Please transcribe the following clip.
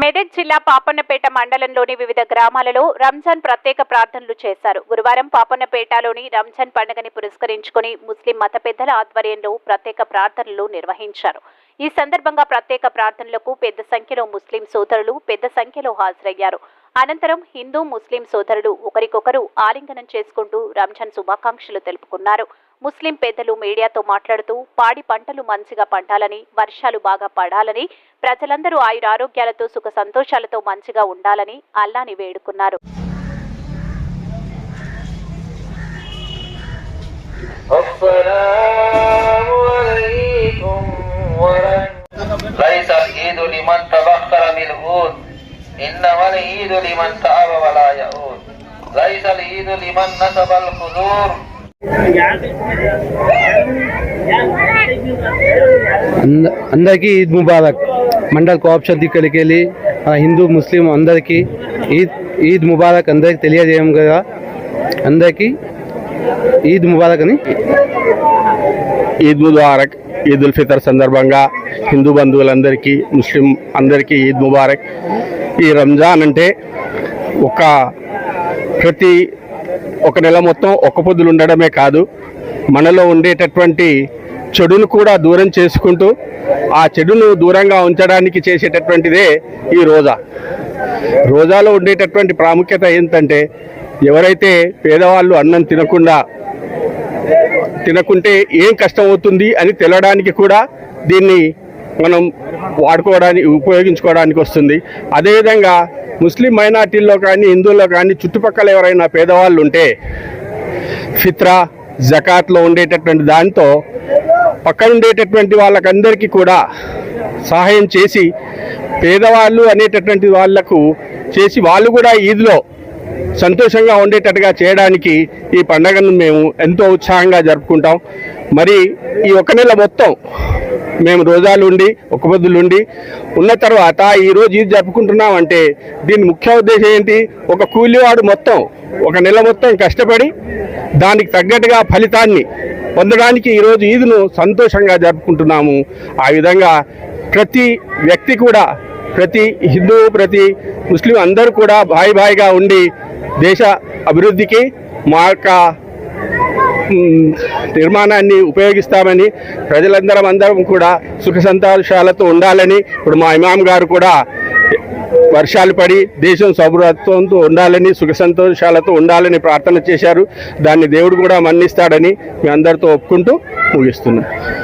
మెదక్ జిల్లా పాపన్నపేట మండలంలోని వివిధ గ్రామాలలో రంజాన్ ప్రత్యేక ప్రార్థనలు చేశారు. గురువారం పాపన్నపేటలోని రంజాన్ పండుగని పురస్కరించుకుని ముస్లిం మత పెద్దల ఆధ్వర్యంలో ప్రత్యేక ప్రార్థనలు నిర్వహించారు. ఈ సందర్భంగా ప్రత్యేక ప్రార్థనలకు పెద్ద సంఖ్యలో ముస్లిం సోదరులు పెద్ద సంఖ్యలో హాజరయ్యారు. అనంతరం హిందూ ముస్లిం సోదరులు ఒకరికొకరు ఆలింగనం చేసుకుంటూ రంజాన్ శుభాకాంక్షలు తెలుపుకున్నారు. ముస్లిం పెద్దలు మీడియాతో మాట్లాడుతూ పాడి పంటలు మంచిగా పండాలని వర్షాలు బాగా పడాలని ప్రజలందరూ ఆయురారోగ్యాలతో సుఖ సంతోషాలతో మంచిగా ఉండాలని అల్లాని వేడుకున్నారు. العيد لمن تعب ولا يعود ليس العيد لمن نسب الخضور అంద అందరికీ ఈద్ ముబారక్ మండల్ కోఆప్షన్ దిక్కడికి వెళ్ళి ఆ హిందూ ముస్లిం అందరికీ ఈద్ ఈద్ ముబారక్ అందరికి తెలియజేయం కదా అందరికీ ఈద్ ముబారక్ అని ఈద్ ముబారక్ ఈద్ ఉల్ ఫితర్ సందర్భంగా హిందూ బంధువులందరికీ ముస్లిం అందరికీ ఈద్ ముబారక్ ఈ రంజాన్ అంటే ఒక ప్రతి ఒక నెల మొత్తం ఒక్క పొద్దులు ఉండడమే కాదు. మనలో ఉండేటటువంటి చెడును కూడా దూరం చేసుకుంటూ ఆ చెడును దూరంగా ఉంచడానికి చేసేటటువంటిదే ఈ రోజా. రోజాలో ఉండేటటువంటి ప్రాముఖ్యత ఏంటంటే ఎవరైతే పేదవాళ్ళు అన్నం తినకుండా తినకుంటే ఏం కష్టం అవుతుంది అని తెలవడానికి కూడా దీన్ని మనం వాడుకోవడానికి ఉపయోగించుకోవడానికి వస్తుంది. అదేవిధంగా ముస్లిం మైనార్టీల్లో కానీ హిందువుల్లో కానీ చుట్టుపక్కల ఎవరైనా పేదవాళ్ళు ఉంటే ఫిత్రా జకాత్లో ఉండేటటువంటి దాంతో పక్కన ఉండేటటువంటి వాళ్ళకందరికీ కూడా సహాయం చేసి పేదవాళ్ళు అనేటటువంటి వాళ్ళకు చేసి వాళ్ళు కూడా ఈద్లో సంతోషంగా ఉండేటట్టుగా చేయడానికి ఈ పండగను మేము ఎంతో ఉత్సాహంగా జరుపుకుంటాం. మరి ఈ ఒక నెల మొత్తం మేము రోజాలు ఉండి ఒక ఉండి ఉన్న తర్వాత ఈరోజు ఇది జరుపుకుంటున్నాం అంటే దీని ముఖ్య ఉద్దేశం ఏంటి? ఒక కూలివాడు మొత్తం ఒక నెల మొత్తం కష్టపడి దానికి తగ్గట్టుగా ఫలితాన్ని పొందడానికి ఈరోజు ఈదును సంతోషంగా జరుపుకుంటున్నాము. ఆ విధంగా ప్రతి వ్యక్తి కూడా ప్రతి హిందూ ప్రతి ముస్లిం అందరూ కూడా భాయి భాయిగా ఉండి దేశ అభివృద్ధికి మా యొక్క నిర్మాణాన్ని ఉపయోగిస్తామని ప్రజలందరం అందరం కూడా సుఖ సంతోషాలతో ఉండాలని ఇప్పుడు మా ఇమాం గారు కూడా వర్షాలు పడి దేశం సౌభ్రత్వంతో ఉండాలని సుఖ సంతోషాలతో ఉండాలని ప్రార్థన చేశారు. దాన్ని దేవుడు కూడా మన్నిస్తాడని మీ అందరితో ఒప్పుకుంటూ ముగిస్తున్నాను